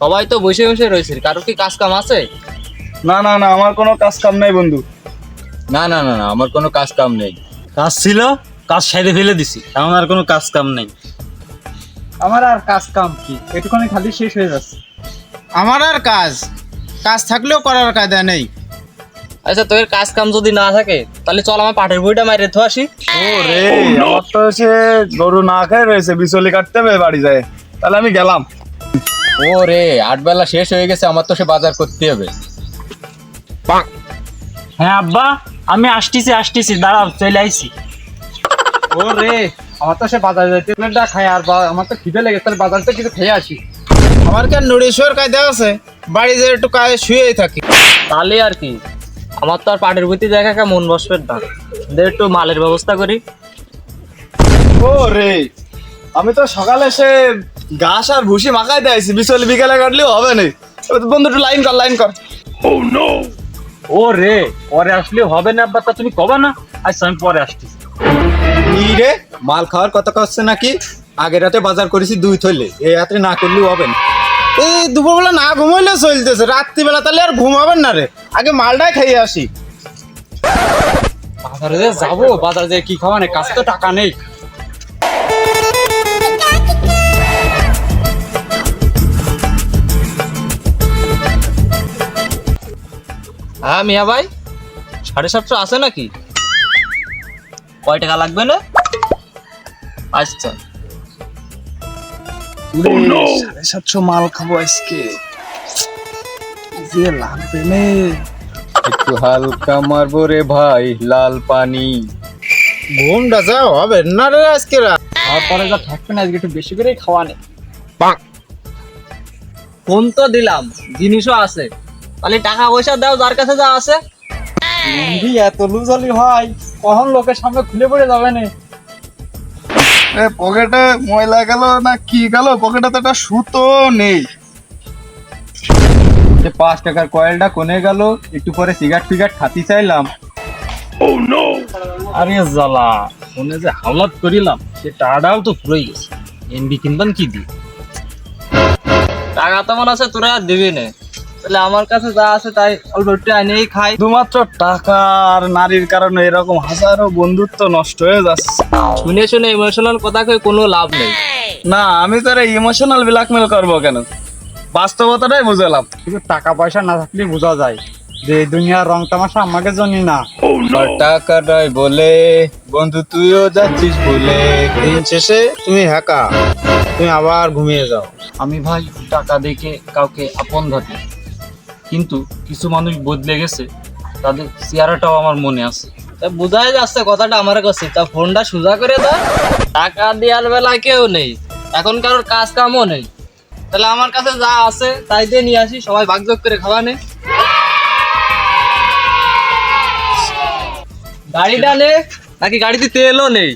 সবাই তো বসে বসে রয়েছে। কারও কি কাজ কাম আছে? না না না আমার কোনো কাজ কাম নাই বন্ধু। না না না না আমার কোনো কাজ কাম নেই। কাজ ছিল কাজ সাইডে ফেলে দিছি এখন আর কোনো কাজ কাম নেই। আমার আর কাজ কাম কি? একটুখানি খালি শেষ হয়ে যাচ্ছে। আমার আর কাজ কাজ থাকলেও করার কায়দা নেই। আচ্ছা তোর কাজ কাম যদি না থাকে তাহলে চল আমার পাটের বইটা মাইরে তো আসি। ও রে আমার তো সে গরু না খেয়ে রয়েছে বিচলি কাটতে হবে বাড়ি যায়। তাহলে আমি গেলাম। ও রে আট বেলা শেষ হয়ে গেছে আমার তো সে বাজার করতে হবে। হ্যাঁ আব্বা আমি আসতেছি আসতেছি দাঁড়াও চলে আইছি। ও রে আমার তো সে বাজারে যাইতে প্লেটটা খাই আর বা- আমার তো খিদে লেগেছে তাহলে বাজার থেকে কিছু খেয়ে আসি। আমার কি আর নড়েশ্বর কায়দা আছে? বাড়ি যে একটু কাজে শুয়েই থাকি। তাহলে আর কি আমার তো আর পাটের বইতে দেখা একা মন বসবে না। একটু মালের ব্যবস্থা করি। ও রে আমি তো সকালে সে ঘাস আর ভুসি মাখাই দিয়েছি বিচলি বিকেলে কাটলেও হবে না বন্ধু একটু লাইন কর লাইন কর। ও রে পরে আসলে হবে না আব্বা তা তুমি কবা না। আচ্ছা আমি পরে আসতেছি ই রে মাল খাওয়ার কথা কচ্ছে নাকি? আগের রাতে বাজার করেছি দুই থলে এই রাত্রে না করলেও হবে না। এই দুপুরবেলা না ঘুমাইলে চলতেছে রাত্রিবেলা তাহলে আর ঘুমাবেন না রে। আগে মালটাই খেয়ে আসি। বাজারে যাব বাজারে যে কি খাওয়া নেই কাজ তো টাকা নেই। হ্যাঁ মিয়া ভাই। সাড়ে সাতশো আছে নাকি? কয় টাকা লাগবে না? আচ্ছা। সাড়ে সাতশো মাল খাব আজকে। যে লাগবে নে। একটু হালকা মারবো রে ভাই লাল পানি। ঘুমটা যা হবে না রে আজকে রাত। তারপরে যা থাকবে না আজকে একটু বেশি করেই খাওয়া নেই ফোন তো দিলাম জিনিসও আছে। তাহলে টাকা পয়সা দাও যার কাছে যা আছে। লুঙ্গি এত লুজালি হয় কখন লোকের সামনে খুলে পড়ে যাবে না? এ পকেটে ময়লা গেল না কি গেল? পকেটে তো একটা সুতো নেই। যে পাঁচ টাকার কয়েলটা কোনে গেল? একটু পরে সিগারেট ফিগারেট খাতি চাইলাম। আরে জ্বালা ফোনে যে হাওলাত করিলাম সে টাকাটাও তো ফুরোই গেছে। এমবি কিনবান কি দি টাকা তো মনে আছে তোরা আর দিবি না। তাহলে আমার কাছে যা আছে তাই অল্প একটু এনেই খাই। শুধুমাত্র টাকা আর নারীর কারণে এরকম হাজারো বন্ধুত্ব নষ্ট হয়ে যাচ্ছে। শুনে শুনে ইমোশনাল কথা কয়ে কোনো লাভ নেই। না আমি তো ইমোশনাল ব্ল্যাকমেল করব কেন? বাস্তবতাটাই বুঝলাম শুধু টাকা পয়সা না থাকলে বোঝা যায় যে দুনিয়ার রং তামাশা আমাকে জানি না। টাকাটাই বলে বন্ধু তুইও যাচ্ছিস বলে। দিন শেষে তুমি হ্যাকা তুমি আবার ঘুমিয়ে যাও। আমি ভাই টাকা দেখে কাউকে আপন ভাবি কিন্তু কিছু মানুষ বদলে গেছে, তাদের চেহারাটাও আমার মনে আছে। বোঝাই যাচ্ছে কথাটা আমার কাছে, তা ফোনটা সোজা করে দাও। টাকা দেওয়ার বেলা কেউ নেই, এখন কারোর কাজ কামও নেই। তাহলে আমার কাছে যা আছে তাই দিয়ে নিয়ে আসি, সবাই ভাগযোগ করে খাওয়া নেই গাড়িটা নে, নাকি গাড়িতে তেলও নেই?